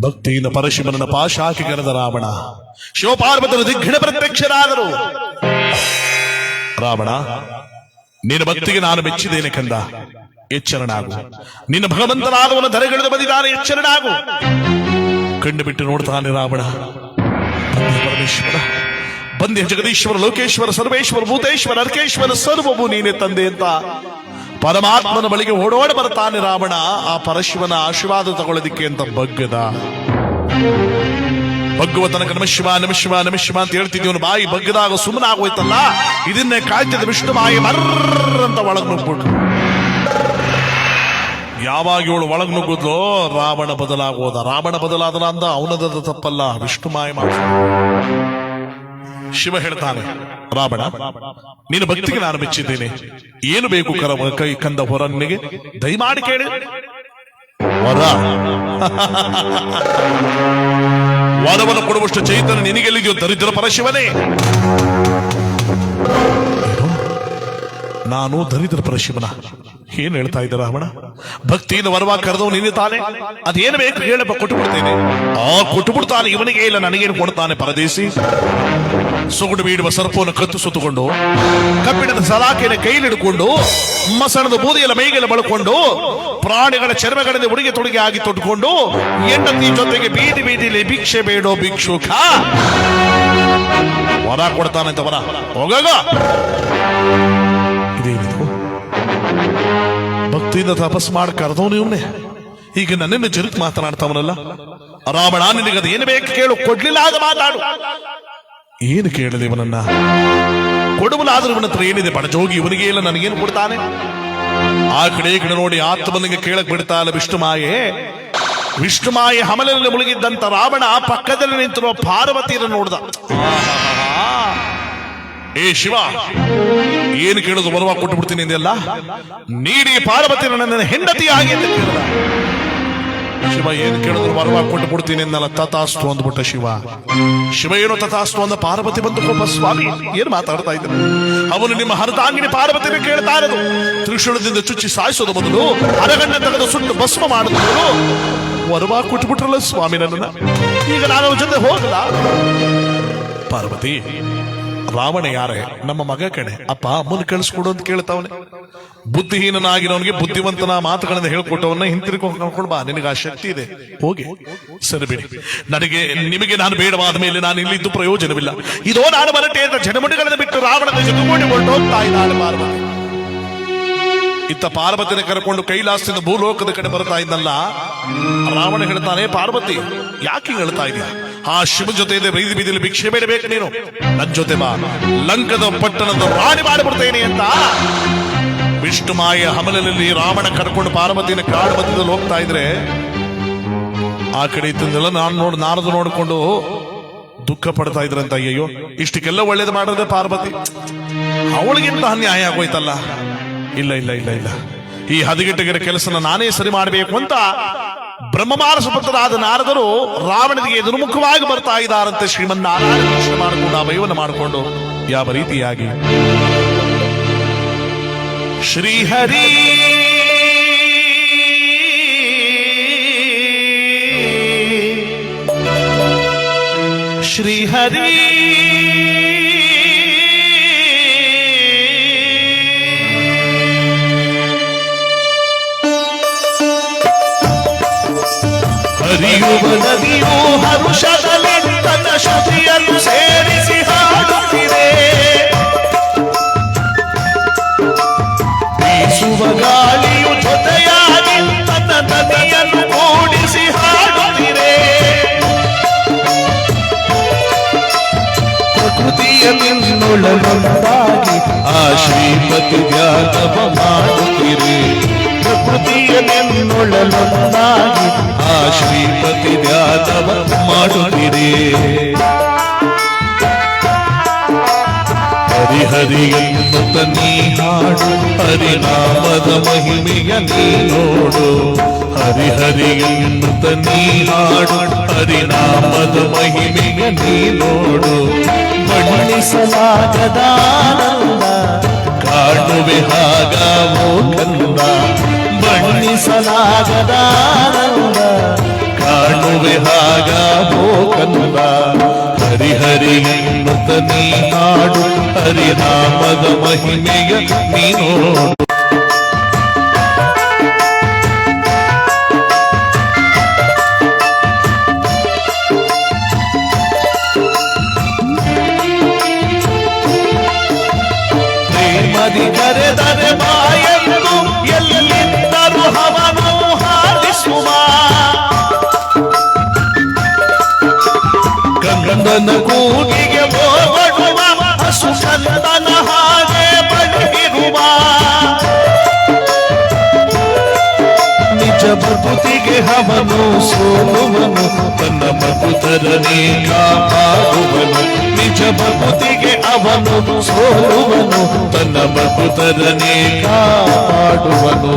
ಭಕ್ತಿಯಿಂದ ಪರಶಿವನನ್ನ ಪಾಶಾಕಿ ಕರೆದ ರಾವಣ. ಶಿವಪಾರ್ವತರು ದಿಗ್ಗಣ ಪ್ರತ್ಯಕ್ಷರಾದರು ರಾವಣ, ನಿನ್ನ ಭಕ್ತಿಗೆ ನಾನು ಮೆಚ್ಚಿದ್ದೇನೆ ಕಂದ. ಎಚ್ಚರಣಾಗು ನಿನ್ನ ಭಗವಂತನಾದವನ ಧರೆಗಿಳಿದು ಬಂದಿದ್ದಾನೆ ಎಚ್ಚರಣಾಗು ಕಣ್ಣು ಬಿಟ್ಟು ನೋಡ್ತಾನೆ ರಾವಣ. ಪರಮೇಶ್ವರ. ಬಂದೆ ಜಗದೀಶ್ವರ, ಲೋಕೇಶ್ವರ, ಸರ್ವೇಶ್ವರ, ಭೂತೇಶ್ವರ ಅರ್ಕೇಶ್ವರ ಸರ್ವವು ನೀನೆ ತಂದೆ ಅಂತ. ಪರಮಾತ್ಮನ ಬಳಿಗೆ ಓಡೋಡ ಬರ್ತಾನೆ ರಾವಣ. ಆ ಪರಶಿವನ ಆಶೀರ್ವಾದ ತಗೊಳ್ಳೋದಿಕ್ಕೆ ಅಂತ ಬಗ್ಗದ. ಬಗ್ಗುವ ತನಕ ನಮ ಶಿವ ನಮ ಶಿವ ಅಂತ ಹೇಳ್ತಿದ್ಯವನು ಬಾಯಿ ಬಗ್ಗದಾಗ ಸುಮ್ಮನಾಗೋಯ್ತಲ್ಲ? ಇದನ್ನೇ ಕಾಯ್ತಿದ್ದ ವಿಷ್ಣು ಬಾಯಿ ಮರ್ರ ಅಂತ ಒಳಗ್ ನುಗ್ಬಿಟ್ರು ಯಾವಾಗ ಇವಳು ಒಳಗ್ ನುಗ್ಗುದ್ಲೋ ರಾವಣ ಬದಲಾಗೋದ. ರಾವಣ ಬದಲಾದ ಅಂದ ಅವನದ ತಪ್ಪಲ್ಲ. ವಿಷ್ಣು ಮಾಯ ಮಾಡ ಶಿವ ಹೇಳ್ತಾನೆ, ರಾವಣ, ನೀನು ಭಕ್ತಿಗೆ ನಾನು ಮೆಚ್ಚಿದ್ದೇನೆ. ಏನು ಬೇಕು ಕರ, ಕೈ ಕಂದ ಹೊರನ್ನಿಗೆ ನಿನಗೆ? ದಯಮಾಡಿ ಕೇಳಿ. ವರ. ವರವನ್ನು ಕೊಡುವಷ್ಟು ಚೈತನ್ಯ ನಿನಗೆಲ್ಲಿದೆಯೋ ದರಿದ್ರ ಪರಶಿವನೇ? ನಾನು ದರಿದ್ರ ಪರಶಿವನ. ಏನ್ ಹೇಳ್ತಾ ಇದ್ದ ರಾವಣ? ಭಕ್ತಿಯಿಂದ ವರವಾಗಿ ಕರೆದೋ ನಿನ್ನೆ ತಾನೆ ಅದೇನು ಬೇಕು ಹೇಳಪ್ಪ ಕೊಟ್ಟು ಬಿಡ್ತೇನೆ ಆ ಕೊಟ್ಟು ಬಿಡ್ತಾನೆ ಇವನಿಗೆ ಇಲ್ಲ, ನನಗೇನು ಕೊಡ್ತಾನೆ ಪರದೇಶಿ. ಸೊಗಡು ಬೀಡುವ ಸರ್ಪವನ್ನು ಕತ್ತು ಸುತ್ತುಕೊಂಡು, ಕಬ್ಬಿಣದ ಸಲಾಕೆಯನ್ನು ಕೈಲಿಡ್ಕೊಂಡು, ಮಸಣದ ಬೂದಿಯಲ್ಲ ಮೈಗೆಲ್ಲ ಬಳಕೊಂಡು, ಪ್ರಾಣಿಗಳ ಚರ್ಮಗಳಿಂದ ಉಡುಗೆ ತೊಡುಗೆ ಆಗಿ ತೊಟ್ಕೊಂಡು ಹೆಂಡತಿ ಜೊತೆಗೆ ಬೀದಿ ಬೀದಿಲಿ ಭಿಕ್ಷೆ ಬೇಡೋ ಭಿಕ್ಷುಕ. ವರ ಕೊಡ್ತಾನಂತ ವರ. ಇದೇನಿದು? ಭಕ್ತಿಯಿಂದ ತಪಸ್ ಮಾಡಿ ಕರೆದವನು ಇವನೇ. ಈಗ ನನ್ನನ್ನು ಜರುಕ್ ಮಾತನಾಡ್ತಾವನಲ್ಲ. ರಾವಣ, ನಿನಗೆ ಅದು ಏನು ಬೇಕು ಕೇಳು. ಕೊಡ್ಲಿಲ್ಲ ಆಗ ಮಾತಾಡು. ಏನು ಕೇಳಿದೆ ಇವನನ್ನ? ಕೊಡುವಲಾದ್ರೂ ಇವನ ಹತ್ರ ಏನಿದೆ? ಬಡಜೋಗಿ ಇವನಿಗೆ ಇಲ್ಲ, ನನಗೇನು ಕೊಡ್ತಾನೆ? ಆ ಕಡೆ ಈ ಕಡೆ ನೋಡಿ ಆತ್ಮನಿಗೆ ಕೇಳಕ್ ಬಿಡ್ತಾ ಇಲ್ಲ ವಿಷ್ಣು ಮಾಯೆ. ವಿಷ್ಣು ಮಾಯೆ ಹಮಲಲ್ಲಿ ಮುಳುಗಿದ್ದಂತ ರಾವಣ ಪಕ್ಕದಲ್ಲಿ ನಿಂತಿರುವ ಪಾರ್ವತಿಯನ್ನು ನೋಡ್ದ. ಏ ಶಿವ, ಏನು ಕೇಳೋದು ಬರುವ ಕೊಟ್ಟು ಬಿಡ್ತೀನಿ ಇದೆಲ್ಲ ನೀಡಿ ಪಾರ್ವತಿ ನನ್ನ ಹೆಂಡತಿ ಆಗಿ ಅಂತ ಕೇಳಿದ. ಶಿವ, ಏನು ಕೇಳಿದ್ರು ಬರುವ ಕೊಟ್ಟು ಬಿಡ್ತೀನಿ ಎಂದಲ್ಲ ತಥಾಸ್ತು ಅಂದ್ಬಿಟ್ಟ ಶಿವ. ಶಿವ, ಏನು ತಥಾಸ್ತು ಅಂದ? ಪಾರ್ವತಿ ಬಂದು ಕೋಪ, ಸ್ವಾಮಿ, ಏನು ಮಾತಾಡ್ತಾ ಇದ್ರು ಅವನು ನಿಮ್ಮ ಹರದಾಂಗಿನಿ ಪಾರ್ವತಿನ ಕೇಳ್ತಾ ಇರೋದು. ತ್ರಿಶೂಲದಿಂದ ಚುಚ್ಚಿ ಸಾಯಿಸೋದು ಮೊದಲು, ಅರಗಣ್ಣ ತೆಗೆದು ಸುಟ್ಟು ಭಸ್ಮ ಮಾಡಿದ್ರು ವರವ ಕೊಟ್ಬಿಟ್ರಲ್ಲ ಸ್ವಾಮಿ ನನ್ನ ಈಗ ನಾನು ಜೊತೆ ಹೋಗಲ್ಲ. ಪಾರ್ವತಿ ರಾವಣ ಯಾರೇ ನಮ್ಮ ಮಗ ಕಣೆ. ಅಪ್ಪ, ಅಮ್ಮನ ಕಳಿಸ್ಕೊಡು ಅಂತ ಕೇಳ್ತಾವನೆ. ಬುದ್ಧಿಹೀನನಾಗಿರೋನಿಗೆ ಬುದ್ಧಿವಂತನ ಮಾತುಗಳನ್ನ ಹೇಳ್ಕೊಟ್ಟವನ್ನ ಹಿಂತಿರುಗಿ ಕರ್ಕೊಂಡು ಬಾ, ನಿನಗೆ ಆ ಶಕ್ತಿ ಇದೆ. ಹೋಗಿ. ಸರಿ ಬಿಡಿ. ನನಗೆ ನಿಮಗೆ ನಾನು ಬೇಡವಾದ ಮೇಲೆ ನಾನು ಇಲ್ಲಿದ್ದು ಪ್ರಯೋಜನವಿಲ್ಲ. ಇದೋ ನಾನು ಬರಟೆ ಜನಮುಡಿಗಳನ್ನು ಬಿಟ್ಟು ರಾವಣನ ಕೂಡಿಕೊಂಡು ಹೋಗ್ತಾ ಇದ್ದಾಳೆ ಪಾರ್ವತಿ ಇತ್ತ ಪಾರ್ವತಿನ ಕರ್ಕೊಂಡು ಕೈಲಾಸದಿಂದ ಭೂಲೋಕದ ಕಡೆ ಬರ್ತಾ ಇದ್ದಲ್ಲ ರಾವಣ ಹೇಳ್ತಾನೆ, ಪಾರ್ವತಿ, ಯಾಕೆ ಹೇಳ್ತಾ ಇದೀಯ? ಆ ಶಿವ ಜೊತೆ ಇದೆ ಬೈದಿ ಬೀದಿಲಿ ಭಿಕ್ಷೆ ಬೇಡಬೇಕು ನೀನು. ನನ್ ಜೊತೆ ಬಾ. ಲಂಕದ ಪಟ್ಟಣದ ರಾಣಿ ಮಾಡಿಬಿಡ್ತೇನೆ ಅಂತ. ವಿಷ್ಣು ಮಾಯ ಹಮಲಲ್ಲಿ ರಾವಣ ಕರ್ಕೊಂಡು ಪಾರ್ವತಿನ ಕಾಡು ಮಧ್ಯದಲ್ಲಿ ಹೋಗ್ತಾ ಇದ್ರೆ, ಆ ಕಡೆ ಇತ್ತಂದೆಲ್ಲ ನಾನು ನೋಡ್, ನಾರದು ನೋಡಿಕೊಂಡು ದುಃಖ ಪಡ್ತಾ ಇದ್ರಂತ ಅಯ್ಯಯ್ಯೋ, ಇಷ್ಟಕ್ಕೆಲ್ಲ ಒಳ್ಳೇದು ಮಾಡಿದ್ರೆ ಪಾರ್ವತಿ. ಅವಳಿಗಿಂತ ಅನ್ಯಾಯ ಆಗೋಯ್ತಲ್ಲ. ಇಲ್ಲ ಇಲ್ಲ ಇಲ್ಲ ಇಲ್ಲ. ಈ ಹದಗೆಟ್ಟಗಿರ ಕೆಲಸನ ನಾನೇ ಸರಿ ಮಾಡಬೇಕು ಅಂತ ಬ್ರಹ್ಮಮಾನಸ ಪುತ್ರರಾದ ನಾರದರು ರಾವಣನಿಗೆ ಎದುರುಮುಖವಾಗಿ ಬರ್ತಾ ಇದ್ದಾರಂತೆ ಶ್ರೀಮನ್ನಾರಾಯಣ ಮಾಡಿಕೊಂಡು ಆ ಮಾಡ್ಕೊಂಡು ಮಾಡಿಕೊಂಡು, ಯಾವ ರೀತಿಯಾಗಿ? ಶ್ರೀಹರಿ! ಶ್ರೀಹರಿ! ಹರಿಯುವ ನದಿಯು ಹರುಷದಲ್ಲಿ ತನ್ನ ಶ್ರುತಿಯನ್ನು ಸೇರಿಸಿ ಹಾಡುತ್ತಿದೆ ಬೀಸುವ ಗಾಳಿಯು ಜೊತೆಯಾಗಿ ತನ್ನ ನದಿಯನ್ನು ಕೂಡಿಸಿ ಹಾಡುತ್ತಿದೆ ಪ್ರಕೃತಿಯ ನಿನ್ನೊಳಗೊಂದಾಗಿ ಆ ಶ್ರೀಪತಿ ಧ್ಯಾನವ ಮಾಡುತ್ತಿರಿ. ಪ್ರಕೃತಿಯ ನಿನ್ನೊಳಗೊಂದಾಗಿ ಆ ಶ್ರೀಪತಿ ಧ್ಯಾನವ ಹರಿಹರಿ ಎನ್ನುತ್ತ ನೀ ಹಾಡು, ಹರಿನಾಮದ ಮಹಿಮೆಯ ನೀ ನೋಡು. ಹರಿಹರಿ ಎನ್ನುತ್ತ ನೀ ಹಾಡು, ಹರಿನಾಮದ ಮಹಿಮೆಯ ನೀ ನೋಡು. ಬಣ್ಣಿಸಲಾಗದ ಕಾಡುವೆ ಹಾಗಾವೋ ಕಂದ ವರ್ಣಿಸಲಾಗದಾನಂದ ಕಾಣುವೆ ಹಾಗ ಭೋಗನುಲ ಹರಿಹರಿ ನೀ ಹಾಡು ಹರಿನಾಮದ ಮಹಿಮೆಯ ನೀನೋಡು. ಗಂಗನ ಕೂಗಿಗೆ ಹೋಗಡುವ ಹಸು ಕಂದನ ಹಾಗೆ ಬಡಿರುವ ನಿಜ ಪ್ರಕೃತಿಗೆ ಹವನು ಸೋಲುವನು, ತನ್ನ ಮಗುತರನೇ ಕಾಪಾಡುವನು. ನಿಜ ಪ್ರಕೃತಿಗೆ ಅವನು ಸೋಲುವನು, ತನ್ನ ಮಗುತರನೇ ಕಾಪಾಡುವನು.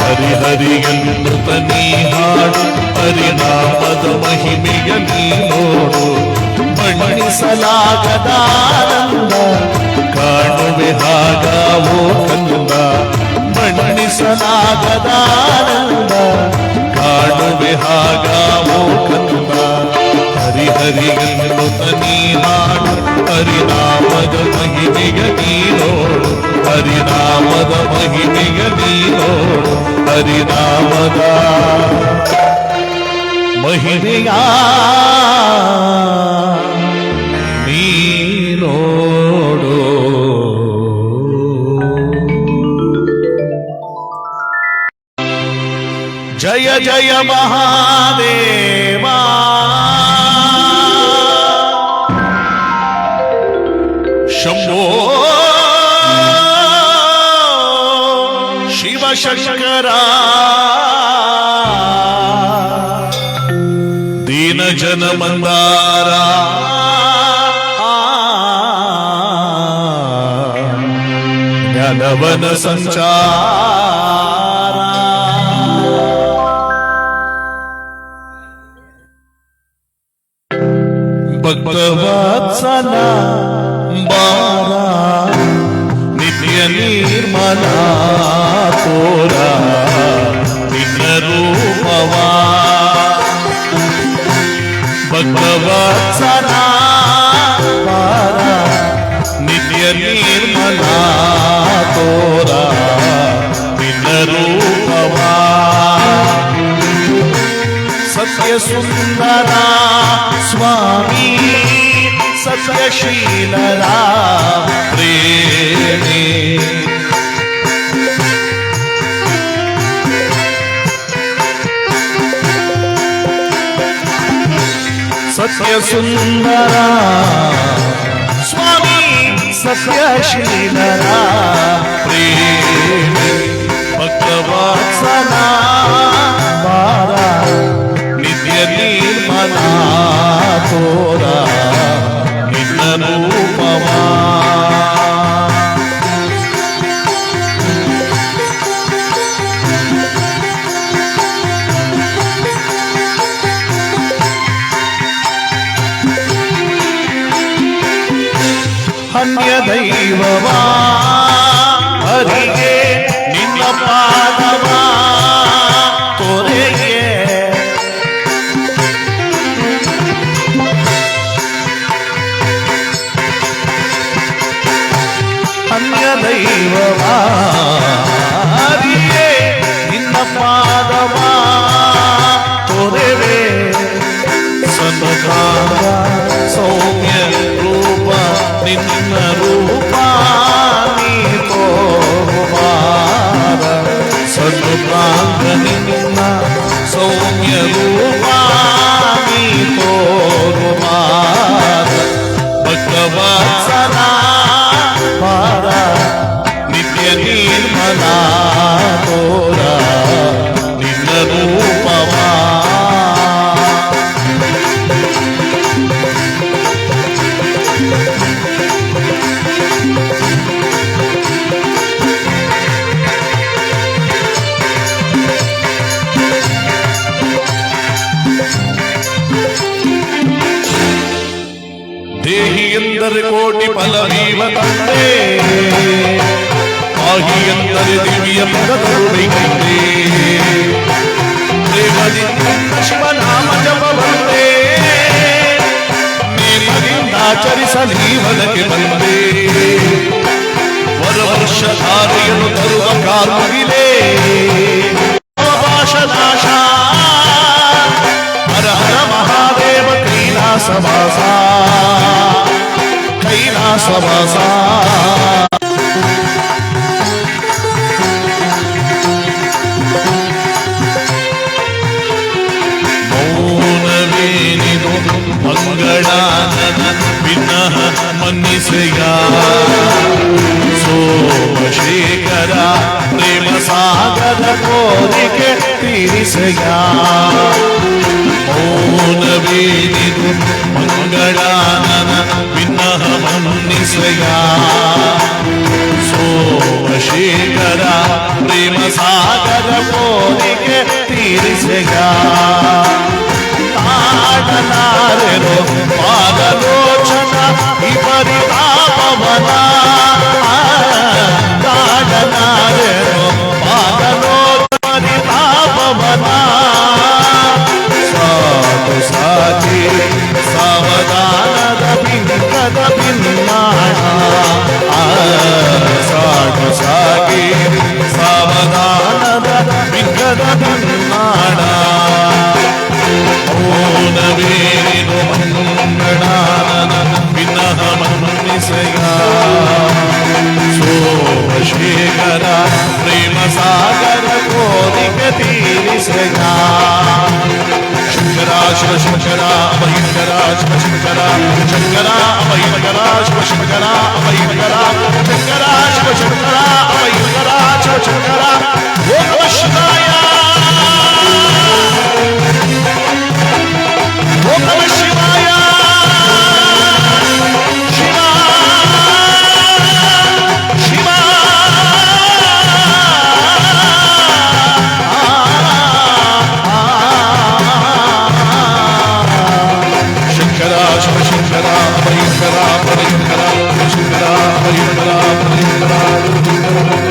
ಹರಿಹರಿಯನ್ನು ಹಾಡು ಹರಿನಾಮದ ಮಹಿಮೆಯ ನೀ ನೋಡು ಬಣ್ಣಿಸಲಾಗದ ಆನಂದ ಕಾಣುವೆ ಹಾಗಾವೋ ಕಂದ. ಬಣ್ಣಿಸಲಾಗದ ಆನಂದ ಕಾಣುವೆ ಹಾಗಾವೋ ಕಂದ. ಹರಿಹರಿಯನ್ನು ತನಿ ಹಾಡು ಹರಿನಾಮದ ಮಹಿಮೆಯ ನೀ ನೋಡು ಹರಿನಾಮದ ಮಹಿಮೆಯ ನೀ ನೋಡು ಹರಿನಾಮದ. ಮಹಿಮೆಯ ನೀ ನೋಡು ಜಯ ಜಯ ಮಹಾದೇವಾ मंदारा ज्ञानवन संचार ಭಕ್ತವತ್ಸಲ ಬಾರ ನಿತ್ಯ ನಿರ್ಮಲ ತೋರ ನಿನ್ನ ರೂಪವಾ ಸತ್ಯ ಸುಂದರ ಸ್ವಾಮಿ ಸತ್ಯಶೀಲರ ಪ್ರೇಮಿ శీలరా స్వామి సత్యశీలరా ప్రేమి భక్తవాత్సనా బారా నిత్య నిర్మలా తోరా నిన్న రూపమా கண்டே ஆகிய திவ்ய பதத்தை கண்டே தேவதி சிவநாம ஜபவந்தே நீரிந்தாச்சரிச நீவனಕ್ಕೆ ಬಂದೆ ವರವರ್ಷ ಧಾರೆಯನ್ನು ತರುವ ಕಾರ್ಮವಿಲೇ ಭಾಷನಾಶಾ ಹರ ಹರ ಮಹಾದೇವ ಕೈಲಾಸವಾಸ ಮೌನವೇನಿದು ಮಂಗಳಾನನ ವಿನಃ ಮನ್ನಿಸೆಯ ಸೋಮಶೇಖರ ಪ್ರೇಮ ಸಾಗರ ಕೋರಿಕೆ ತೀರಿಸೆಯ ಮೌನವೇನಿದು ಮಂಗಳಾನನ ವಿನಃ ಮನ್ನಿಸೆಯ ಸೋಮಶೇಖರ ಪ್ರೇಮ ಸಾಗರ ಕೋರಿಕೆ ತೀರಿಸೆಯ ಆಡಲಾರೆರೋ ಪಾದಲೋಚನ ವಿಪರಿತಾಪವನ ಆಡಲಾರೆರೋ ಬಿಂಕದ ಭಿನ್ನಾಣ ಮೌನವೇನು ಮಂಗಳಾನನ ವಿನಃ ಮನ್ನಿಸಯ ಸೋಮಶೇಖರ ಪ್ರೇಮ ಸಾಗರ ಕೋರಿಕ ತೀರಿಸಯ Shankara Shiva Shankara ಅಭಯಂಕರ Shiva Shankara Shankara ಅಭಯಂಕರ Shiva Shankara ಅಭಯಂಕರ Shankara Shiva Shankara Hare Hare Hare Hare